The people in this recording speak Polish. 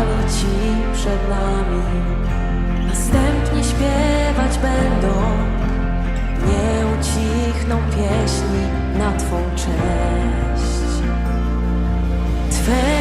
dalej przed nami. następnie śpiewać będą, nie ucichną pieśni na Twą cześć. Twe